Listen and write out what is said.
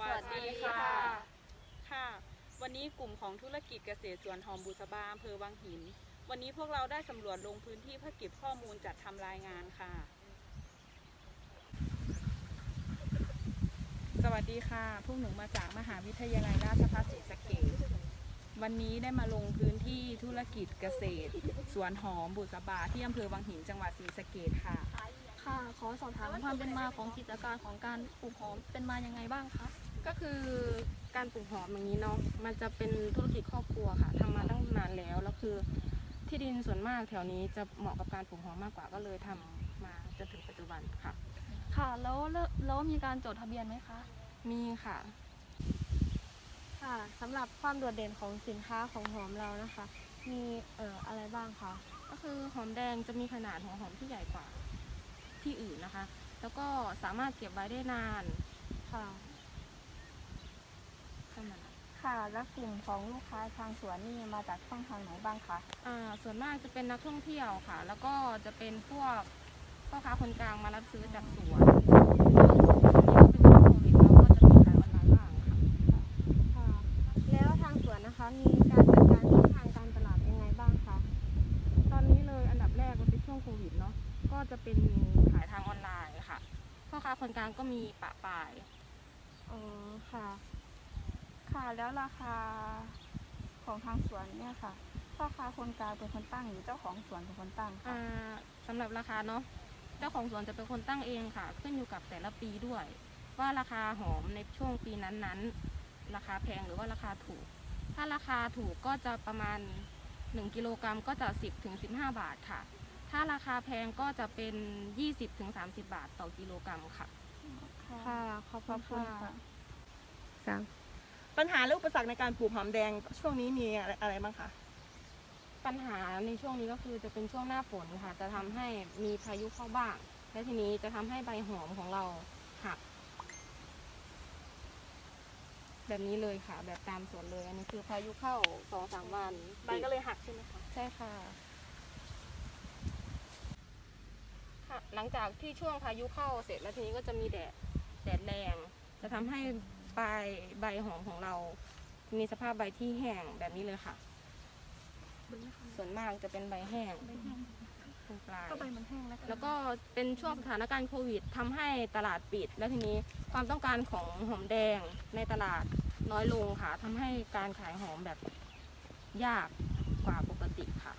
วัสดีค่ะ ค่ะ วันนี้กลุ่มของธุรกิจเกษตรสวนหอมบุษบาอำเภอวังหิน วันนี้พวกเราได้สำรวจลงพื้นที่เพื่อเก็บข้อมูลจัดทำรายงานค่ะ สวัสดีค่ะ พวกหนูมาจากมหาวิทยาลัยราชภัฏศรีสะเกษวันนี้ได้มาลงพื้นที่ธุรกิจเกษตร สวนหอมบุษบาที่อำเภอวังหินจังหวัดศรีสะเกษค่ะ ค่ะ ขอสอบถามความเป็นมาของกิจการของการปลูกหอมเป็นมายังไงบ้างคะ ก็คือการปลูกหอมอย่างนี้เนาะมันจะเป็นธุรกิจครอบครัวค่ะทำมาตั้งนานแล้วแล้วคือที่ดินส่วนมากแถวนี้จะเหมาะกับการปลูกหอมมากกว่าก็เลยทำมาจนถึงปัจจุบันค่ะ ค่ะ แล้วแล้วแล้วมีการจดทะเบียนไหมคะ มีค่ะ ค่ะสำหรับความโดดเด่นของสินค้าของหอมเรานะคะ มีเอ่ออะไรบ้างคะก็คือหอมแดงจะมีขนาดของหอมที่ใหญ่กว่าที่อื่นนะคะ แล้วก็สามารถเก็บไว้ได้นาน ค่ะ เท่านั้นค่ะ และกลุ่มของลูกค้าทางสวนนี่มาจากช่องทางไหนบ้างคะอ่า ส่วนมากจะเป็นนักท่องเที่ยวค่ะ แล้วก็จะเป็นพวกพ่อค้าคนกลางมารับซื้อจากสวนช่วงนี้ก็เป็นช่วงโควิดเราก็จะมีขายออนไลน์บ้างค่ะค่ะแล้วทางสวนนะคะ มีการจัดการช่องทางการตลาดยังไงบ้างคะตอนนี้เลยอันดับแรกมันเป็นช่วงโควิดเนาะ ก็จะเป็นขายทางออนไลน์ค่ะ พ่อค้าคนกลางก็มีปะปาย อ๋อ ค่ะ ค่ะแล้วราคาของทางสวนเนี่ยค่ะพ่อค้าคนกลางเป็นคนตั้งหรือเจ้าของสวนเป็นคนตั้งคะอ่าสำหรับราคาเนาะเจ้าของสวนจะเป็นคนตั้งเองค่ะ ขึ้นอยู่กับแต่ละปีด้วย ว่าราคาหอมในช่วงปีนั้นๆ ราคาแพงหรือว่าราคาถูก ถ้าราคาถูกก็จะประมาณ 1 กิโลกรัมก็จะ 10ถึง15 บาทค่ะ ถ้าราคาแพงก็จะเป็น 20ถึง30 บาทต่อกิโลกรัมค่ะ ค่ะ ขอบคุณค่ะ ปัญหาและอุปสรรคในการปลูกหอมแดงช่วงนี้มีอะไรอะไรบ้างคะ ปัญหาในช่วงนี้ก็คือจะเป็นช่วงหน้าฝนค่ะ จะทำให้มีพายุเข้าบ้าง และทีนี้จะทำให้ใบหอมของเราหัก แบบนี้เลยค่ะ แบบตามสวนเลย อันนี้คือพายุเข้าสองสามวันใบก็เลยหักใช่ไหมคะ ใช่ค่ะค่ะ หลังจากที่ช่วงพายุเข้าเสร็จแล้วทีนี้ก็จะมีแดดแดดแรง จะทำให้ ใบใบหอมของเรา มีสภาพใบที่แห้งแบบนี้เลยค่ะ ส่วนมากจะเป็นใบแห้งตรงปลายก็ใบมันแห้งแล้วแล้วก็เป็นช่วงสถานการณ์โควิดทำให้ตลาดปิด แล้วทีนี้ความต้องการของหอมแดงในตลาดน้อยลงค่ะทำให้การขายหอมแบบยากกว่าปกติค่ะ